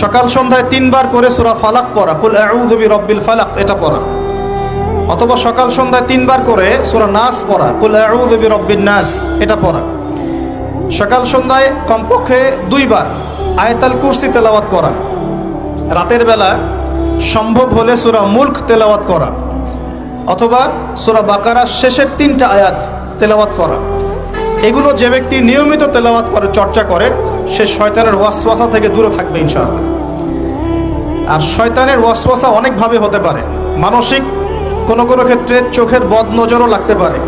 সকাল সন্ধ্যায় তিনবার করে সুরা ফালাক পড়া। কুল আউযু রব্বিল ফালাক, এটা পড়া। অথবা সকাল সন্ধ্যায় তিনবার করে সুরা নাস পড়া। কুল আউযু বিরব্বিন নাস, এটা পড়া। সকাল সন্ধ্যায় কমপক্ষে দুইবার আয়তাল কুরসি তেলাওয়াত করা। রাতের বেলা সম্ভব হলে সুরা মুল্ক তেলাওয়াত করা। অথবা সুরা বাকারার শেষের তিনটা আয়াত তেলাওয়াত করা। এগুলো যে ব্যক্তি নিয়মিত তেলাওয়াত করে, চর্চা করে সে শয়তানের ওয়াসওয়াসা থেকে দূরে থাকবে ইনশাআল্লাহ। আর শয়তানের ওয়াসওয়াসা অনেকভাবে হতে পারে। মানসিক কোনো কোনো ক্ষেত্রে চোখের বদ নজরও লাগতে পারে।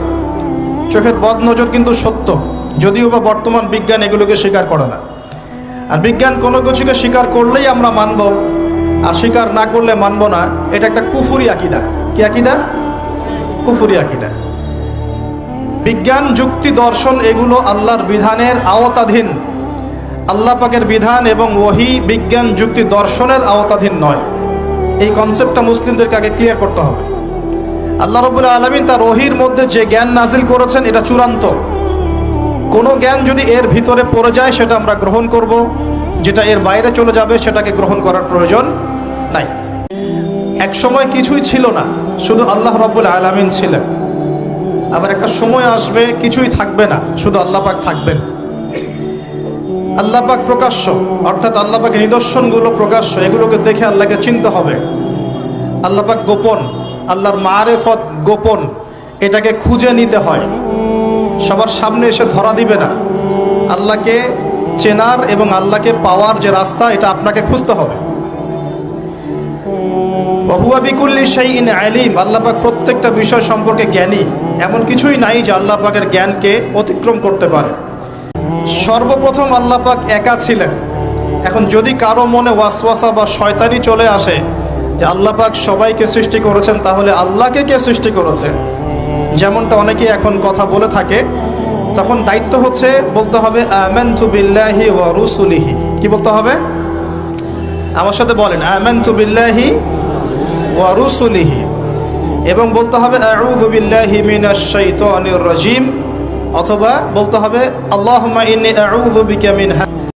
চোখের বদ নজর কিন্তু সত্য, যদিও বা বর্তমান বিজ্ঞান এগুলোকে স্বীকার করে না। আর বিজ্ঞান কোনো কিছুকে স্বীকার করলেই আমরা মানব, আর স্বীকার না করলে মানব না, এটা একটা কুফুরি আকিদা। কি আকিদা? কুফুরি আকিদা। বিজ্ঞান, যুক্তি, দর্শন এগুলো আল্লাহর বিধানের আওতাধীন। আল্লাহ পাকের বিধান এবং ওহি, বিজ্ঞান, যুক্তি দর্শনের আওতাধীন নয়। এই কনসেপ্টটা মুসলিমদেরকে আগে ক্লিয়ার করতে হবে। আল্লাহ রবুল্লা আলমিন তার ওহির মধ্যে যে জ্ঞান নাজিল করেছেন, এটা চূড়ান্ত। কোনো জ্ঞান যদি এর ভিতরে পড়ে যায়, সেটা আমরা গ্রহণ করব। যেটা এর বাইরে চলে যাবে, সেটাকে গ্রহণ করার প্রয়োজন নাই। এক সময় কিছুই ছিল না, শুধু আল্লাহ রব্বুল আলামিন ছিলেন। আবার একটা সময় আসবে, কিছুই থাকবে না, শুধু আল্লাহ পাক থাকবেন। আল্লাহ পাক প্রকাশ্য, অর্থাৎ আল্লাহ পাকের নিদর্শনগুলো প্রকাশ্য, এগুলোকে দেখে আল্লাহকে চিনতে হবে। আল্লাহ পাক গোপন, আল্লাহর মারেফত গোপন, এটাকে খুঁজে নিতে হয়। সবার সামনে এসে ধরা দিবে না। আল্লাহকে চেনার এবং আল্লাহকে পাওয়ার যে রাস্তা, এটা আপনাকে খুঁজতে হবে। সেই ইন আলিম, আল্লাহ পাক প্রত্যেকটা বিষয় সম্পর্কে জ্ঞানী। এমন কিছুই নাই যে আল্লাহ পাকের জ্ঞানকে অতিক্রম করতে পারে। সর্বপ্রথম আল্লাহ পাক একা ছিলেন। এখন যদি কারও মনে ওয়াসওয়াসা বা শয়তানি চলে আসে যে আল্লাহ পাক সবাইকে সৃষ্টি করেছেন, তাহলে আল্লাহকে কে সৃষ্টি করেছে? যেমনটা অনেকেই এখন কথা বলে থাকে, তখন দায়িত্ব হচ্ছে বলতে হবে, আমানতু বিল্লাহি ওয়া রুসুলিহি। কি বলতে হবে? আমার সাথে বলেন, আমানতু বিল্লাহি ওয়া রুসুলিহি। এবং বলতে হবে, আউযু বিল্লাহি মিনাশ শাইতানির রাজিম। অথবা বলতে হবে আল্লাহ ইন্নী আউযু বিকা মিন